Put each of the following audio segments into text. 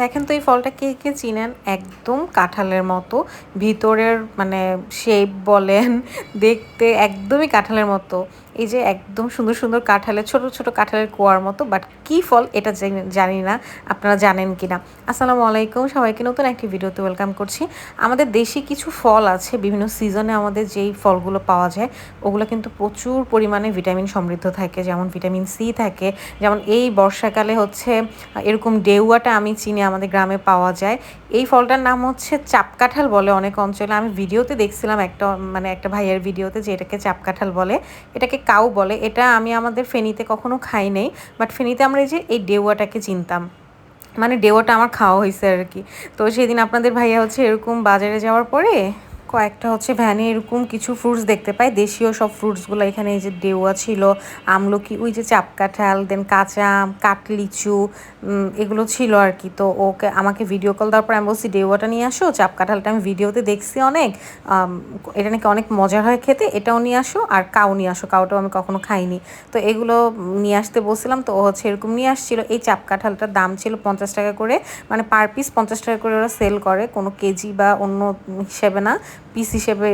দেখেন তো এই ফলটা কে কে চিনেন? একদম কাঁঠালের মতো। ভিতরের মানে শেপ বলেন, দেখতে একদমই কাঁঠালের মতো। এই যে একদম সুন্দর সুন্দর কাঁঠালের, ছোট ছোট কাঁঠালের কুয়ার মতো বাট কি ফল এটা জানি না, আপনারা জানেন কি না আসসালামু আলাইকুম, সবাইকে নতুন একটি ভিডিওতে ওয়েলকাম করছি। আমাদের দেশে কিছু ফল আছে, বিভিন্ন সিজনে আমাদের যেই ফলগুলো পাওয়া যায়, ওগুলো কিন্তু প্রচুর পরিমাণে ভিটামিন সমৃদ্ধ থাকে, যেমন ভিটামিন সি থাকে, যেমন এই বর্ষাকালে হচ্ছে, এরকম ডেউয়াটা আমি চিনি, আমাদের গ্রামে পাওয়া যায়। এই ফলটার নাম হচ্ছে চাপকাঠাল বলে অনেক অঞ্চলে, আমি ভিডিওতে দেখছিলাম একটা মানে একটা ভাইয়ের ভিডিওতে যে এটাকে চাপকাঠাল বলে, এটাকে কাউ বলে, এটা আমি আমাদের ফেনিতে কখনো খাই নেই বাট ফেনিতে আমরা এই যে, এই ডেওয়াটাকে চিনতাম। মানে ডেওয়াটা আমার খাওয়া হয়েছে আর কি। তো সেদিন আপনাদের ভাইয়া হচ্ছে এরকম বাজারে যাওয়ার পরে কয়েকটা হচ্ছে ভ্যানে এরকম কিছু ফ্রুটস দেখতে পাই। দেশীয় সব ফ্রুটসগুলো এখানে এই যে দেওয়া ছিল, আমলকি, ওই যে চাপ কাঁঠাল দেন কাঁচা আম কাঠলিচু এগুলো ছিল আর কি। তো ওকে, আমাকে ভিডিও কল দেওয়ার পর আমি বলছি ডেওয়াটা নিয়ে আসো, চাপ কাঁঠালটা আমি ভিডিওতে দেখছি অনেক। এটা নাকি অনেক মজার হয় খেতে, এটাও নিয়ে আসো আর কাউ নিয়ে আসো। কাউটাও আমি কখনো খাইনি। তো এগুলো নিয়ে আসতে বলছিলাম, তো ও হচ্ছে এরকম নিয়ে আসছিল। এই চাপ কাঁঠালটার দাম ছিল পঞ্চাশ টাকা করে মানে পার পিস পঞ্চাশ টাকা করে ওরা সেল করে, কোনো কেজি বা অন্য হিসেবে না। পিস হিসেবে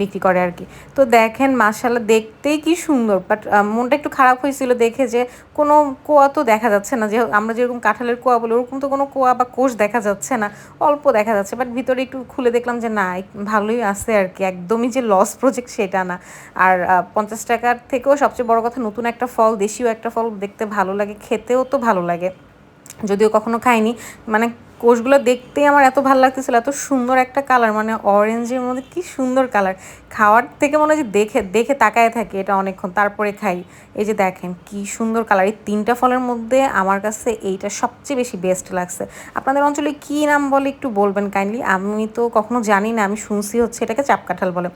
বিক্রি করে আর কি। তো দেখেন মাসাল্লাহ দেখতেই কি সুন্দর। বাট মনটা একটু খারাপ হয়েছিল দেখে যে কোনো কোয়া তো দেখা যাচ্ছে না। যে আমরা যেরকম কাঁঠালের কোয়া বলি, ওরকম তো কোনো কোয়া বা কোষ দেখা যাচ্ছে না। অল্প দেখা যাচ্ছে। বাট ভিতরে একটু খুলে দেখলাম যে না ভালোই আছে আর কি। একদমই যে লস প্রজেক্ট সেটা না। আর পঞ্চাশ টাকার থেকেও সবচেয়ে বড় কথা, নতুন একটা ফল, দেশীয় একটা ফল দেখতে ভালো লাগে, খেতেও তো ভালো লাগে। যদিও কখনো খাইনি। মানে কোষগুলো দেখতেই আমার এত ভালো লাগতেছিল, এত সুন্দর একটা কালার মানে অরেঞ্জের মধ্যে কি সুন্দর কালার খাওয়ার থেকে মনে হয় যে দেখে দেখে তাকায় থাকি এটা অনেকক্ষণ, তারপরে খাই। এই যে দেখেন কি সুন্দর কালার এই তিনটা ফলের মধ্যে আমার কাছে এইটা সবচেয়ে বেশি বেস্ট লাগছে। আপনাদের অঞ্চলে কি নাম বলে একটু বলবেন কাইন্ডলি আমি তো কখনো জানি না, আমি শুনছি হচ্ছে এটাকে চাপকাঠাল বলে।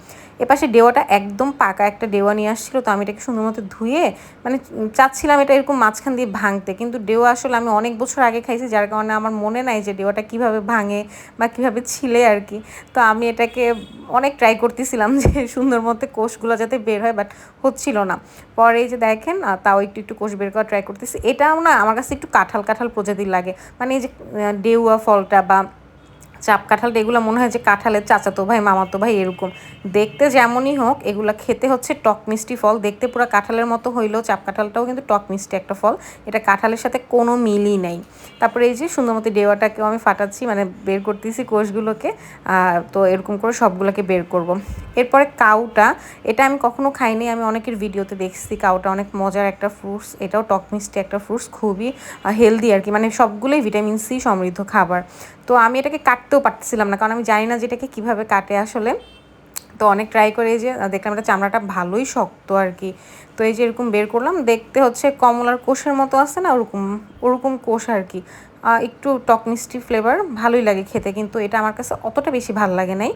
এপাশে ডেওয়াটা একদম পাকা একটা ডেওয়া নিয়ে আসছিল, তো আমি এটাকে সুন্দর মতো ধুয়ে মানে চাচ্ছিলাম এটা এরকম মাঝখান দিয়ে ভাঙতে, কিন্তু ডেওয়া আসলে আমি অনেক বছর আগে খাইছি, যার কারণে আমার মনে নাই যে ডেওয়াটা কীভাবে ভাঙে বা কীভাবে ছিলে আর কি। তো আমি এটাকে অনেক ট্রাই করতেছিলাম যে সুন্দর মতো কোষগুলো যাতে বের হয় বাট হচ্ছিল না। পরে যে দেখেন তাও একটু একটু কোষ বের করা ট্রাই করতেছি। এটাও না, আমার কাছে একটু কাঁঠাল কাঁঠাল প্রজাতির লাগে। মানে এই যে ডেউয়া ফলটা বা চাপ কাঁঠালটা এগুলো মনে হয় যে কাঁঠালের চাচাতো ভাই, মামাতো ভাই এরকম। দেখতে যেমনই হোক, এগুলো খেতে হচ্ছে টক মিষ্টি ফল। দেখতে পুরো কাঁঠালের মতো হইলেও চাপ কাঁঠালটাও কিন্তু টক মিষ্টি একটা ফল। এটা কাঁঠালের সাথে কোনো মিলই নেই। তারপরে এই যে সুন্দর মতো ডেওয়াটাকেও আমি ফাটাচ্ছি মানে বের করতেছি কোষগুলোকে তো এরকম করে সবগুলোকে বের করব। এরপরে কাউটা, এটা আমি কখনো খাইনি, আমি অনেকের ভিডিওতে দেখছি কাউটা অনেক মজার একটা ফ্রুটস, এটাও টক মিষ্টি একটা ফ্রুটস, খুবই হেলদি আর কি। মানে সবগুলোই ভিটামিন সি সমৃদ্ধ খাবার। তো আমি এটাকে কাটতেও পারতেছিলাম না, কারণ আমি জানি না যে এটাকে কীভাবে কাটে আসলে। তো অনেক ট্রাই করে এই যে দেখলাম এটা চামড়াটা ভালোই শক্ত আর কি। তো এই যে এরকম বের করলাম, দেখতে হচ্ছে কমলার কোষের মতো আছে না, ওরকম ওরকম কোষ আর কি। একটু টক মিষ্টি ফ্লেভার ভালোই লাগে খেতে, কিন্তু এটা আমার কাছে অতটা বেশি ভালো লাগে নাই।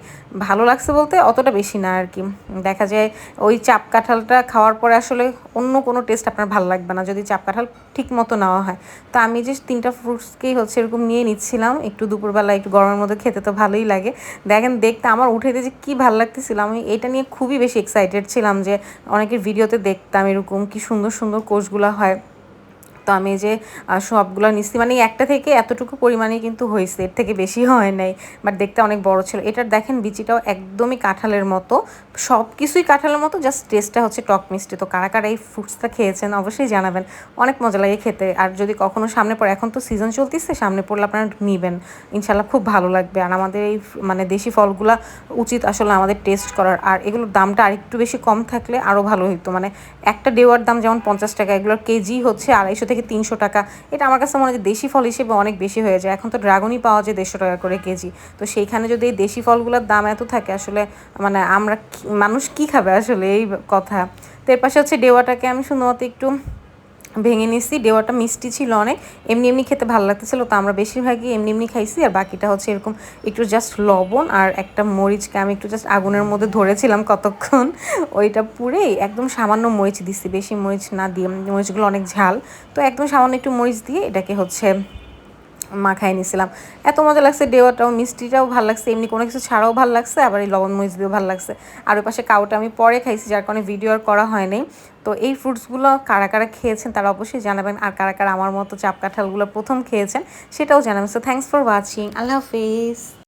ভালো লাগছে বলতে অতটা বেশি না আর কি। দেখা যায় ওই চাপ কাঁঠালটা খাওয়ার পরে আসলে অন্য কোনো টেস্ট আপনার ভালো লাগবে না, যদি চাপ কাঁঠাল ঠিক মতো নেওয়া হয়। তো আমি যে তিনটা ফ্রুটসকেই হচ্ছে এরকম নিয়ে নিচ্ছিলাম, একটু দুপুরবেলা একটু গরমের মধ্যে খেতে তো ভালোই লাগে। দেখেন, দেখতে আমার উঠে যে কী ভালো লাগতেছিল, আমি এটা নিয়ে খুবই বেশি এক্সাইটেড ছিলাম যে অনেকের ভিডিওতে দেখতাম এরকম কি সুন্দর সুন্দর কোর্সগুলো হয়। তো আমি যে সবগুলো নিচ্ছি মানে একটা থেকে এতটুকু পরিমাণে কিন্তু হয়েছে, এর থেকে বেশি হয় নাই বাট দেখতে অনেক বড় ছিল। এটার দেখেন বিচিটাও একদমই কাঁঠালের মতো সব কিছুই কাঁঠালের মতো জাস্ট টেস্টটা হচ্ছে টক মিষ্টি। তো কারা কারা এই ফ্রুটসটা খেয়েছেন অবশ্যই জানাবেন, অনেক মজা লাগে খেতে, আর যদি কখনো সামনে পড়ে, এখন তো সিজন চলতেছে, সামনে পড়লে আপনারা নিবেন ইনশাল্লাহ খুব ভালো লাগবে, আর আমাদের এই মানে দেশি ফলগুলা উচিত আসলে আমাদের টেস্ট করার, আর এগুলোর দামটা আরেকটু বেশি কম থাকলে আরও ভালো হইতো মানে একটা ডেওয়ার দাম যেমন পঞ্চাশ টাকা, এগুলোর কেজি হচ্ছে আড়াইশো থেকে থেকে তিনশো টাকা। এটা আমার কাছে মনে হয় দেশি ফল হিসেবে অনেক বেশি হয়ে যায়। এখন তো ড্রাগনই পাওয়া যায় দেড়শো টাকা করে কেজি। তো সেইখানে যদি এই দেশি ফলগুলোর দাম এত থাকে, আসলে মানে আমরা মানুষ কি খাবে আসলে এই কথা। তো এর পাশে হচ্ছে ডেওয়াটাকে আমি শুধুমাত্র একটু ভেঙে নিয়েছি ডেওয়াটা মিষ্টি ছিল অনেক, এমনি এমনি খেতে ভালো লাগতেছিল, তো আমরা বেশিরভাগই এমনি এমনি খাইছি, আর বাকিটা হচ্ছে এরকম একটু জাস্ট লবণ আর একটা মরিচকে আমি একটু জাস্ট আগুনের মধ্যে ধরেছিলাম কতক্ষণ, ওইটা পুরেই একদম সামান্য মরিচ দিছি, বেশি মরিচ না দিয়ে, মরিচগুলো অনেক ঝাল, তো একদম সামান্য একটু মরিচ দিয়ে এটাকে হচ্ছে মাখাই নিছিলাম। এত মজা লাগছে ডেওয়াটাও মিষ্টিটাও ভালো লাগছে, এমনি কোনো কিছু ছাড়াও ভালো লাগছে, আবার এই লবণ মরিচ দিয়েও ভালো লাগছে। আর ওই পাশে কাউটা আমি পরে খাইছি, যার কারণে ভিডিও আর করা হয়নি তো এই ফ্রুটসগুলো কারা কারা খেয়েছেন তারা অবশ্যই জানাবেন, আর কারা কারা আমার মতো চাপ কাঁঠালগুলো প্রথম খেয়েছেন সেটাও জানাবেন। সো থ্যাংকস ফর ওয়াচিং আল্লাহ হাফিজ।